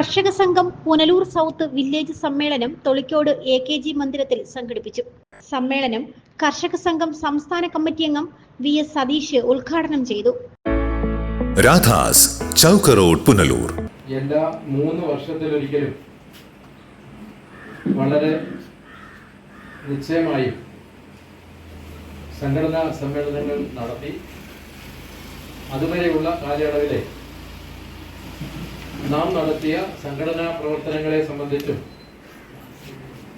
കർഷക സംഘം Punalur south village സമ്മേളനം തൊളിക്കോട് എ കെ ജി മന്ദിരത്തിൽ സംഘടിപ്പിച്ചു. സമ്മേളനം കർഷക സംഘം സംസ്ഥാന കമ്മിറ്റി അംഗം വി എസ് സതീഷ് ഉദ്ഘാടനം ചെയ്തു. രാധാസ് ചൗക്ക് റോഡ് പുനലൂർ. എല്ലാ മൂന്ന് വർഷത്തിലൊരിക്കലും വളരെ നിശ്ചയമായും സംഘടനാ സമ്മേളനങ്ങൾ നടത്തി അതുവരെയുള്ള കാലയളവിലെ നാം നടത്തിയ സംഘടനാ പ്രവർത്തനങ്ങളെ സംബന്ധിച്ചും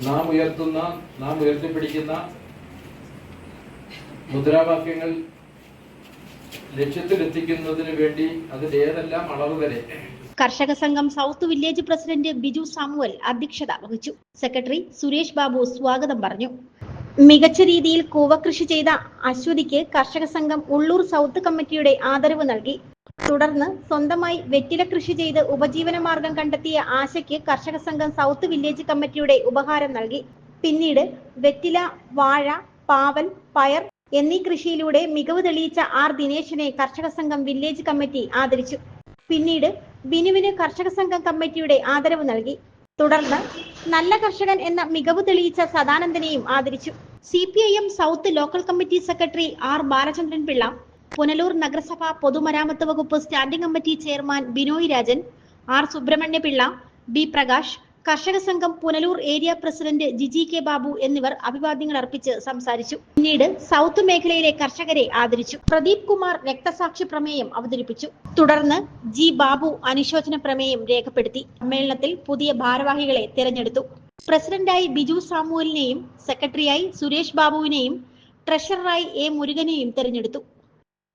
നാം ഉയർത്തുന്ന നാം ഉയർത്തിപ്പിടിക്കുന്ന മുദ്രാവാക്യങ്ങൾ ലക്ഷ്യത്തിലെത്തിക്കുന്നതിന് വേണ്ടി അതിന്റെ ഏതെല്ലാം അളവ് വരെ. കർഷക സംഘം south village president Biju Samuel അധ്യക്ഷത വഹിച്ചു. സെക്രട്ടറി സുരേഷ് ബാബു സ്വാഗതം പറഞ്ഞു. മികച്ച രീതിയിൽ കൂവകൃഷി ചെയ്ത അശ്വതിക്ക് കർഷക സംഘം ഉള്ളൂർ സൗത്ത് കമ്മിറ്റിയുടെ ആദരവ് നൽകി. തുടർന്ന് സ്വന്തമായി വെറ്റില കൃഷി ചെയ്ത് ഉപജീവന മാർഗം കണ്ടെത്തിയ ആശയ്ക്ക് കർഷക സംഘം സൗത്ത് വില്ലേജ് കമ്മിറ്റിയുടെ ഉപഹാരം നൽകി. പിന്നീട് വെറ്റില വാഴ പാവൽ പയർ എന്നീ കൃഷിയിലൂടെ മികവ് തെളിയിച്ച ആർ ദിനേശിനെ കർഷക സംഘം വില്ലേജ് കമ്മിറ്റി ആദരിച്ചു. പിന്നീട് ബിനുവിന് കർഷക സംഘം കമ്മിറ്റിയുടെ ആദരവ് നൽകി. തുടർന്ന് നല്ല കർഷകൻ എന്ന മികവ് തെളിയിച്ച സദാനന്ദനെയും ആദരിച്ചു. C south local committee secretary R Balachandran Pillai Punalur നഗരസഭ പൊതുമരാമത്ത് വകുപ്പ് standing committee chairman Binoy Rajan R Subrahmanyapillai B Prakash കർഷക സംഘം Punalur area president Jiji K Babu എന്നിവർ അഭിവാദ്യങ്ങൾ അർപ്പിച്ച് സംസാരിച്ചു. പിന്നീട് സൗത്ത് മേഖലയിലെ കർഷകരെ ആദരിച്ചു. പ്രദീപ് കുമാർ രക്തസാക്ഷി പ്രമേയം അവതരിപ്പിച്ചു. തുടർന്ന് ജി ബാബു അനുശോചന പ്രമേയം രേഖപ്പെടുത്തി. സമ്മേളനത്തിൽ പുതിയ ഭാരവാഹികളെ തിരഞ്ഞെടുത്തു. പ്രസിഡന്റായി ബിജു സാമുവലിനെയും സെക്രട്ടറിയായി സുരേഷ് ബാബുവിനെയും ട്രഷററായി എ മുരുകനെയും തിരഞ്ഞെടുത്തു.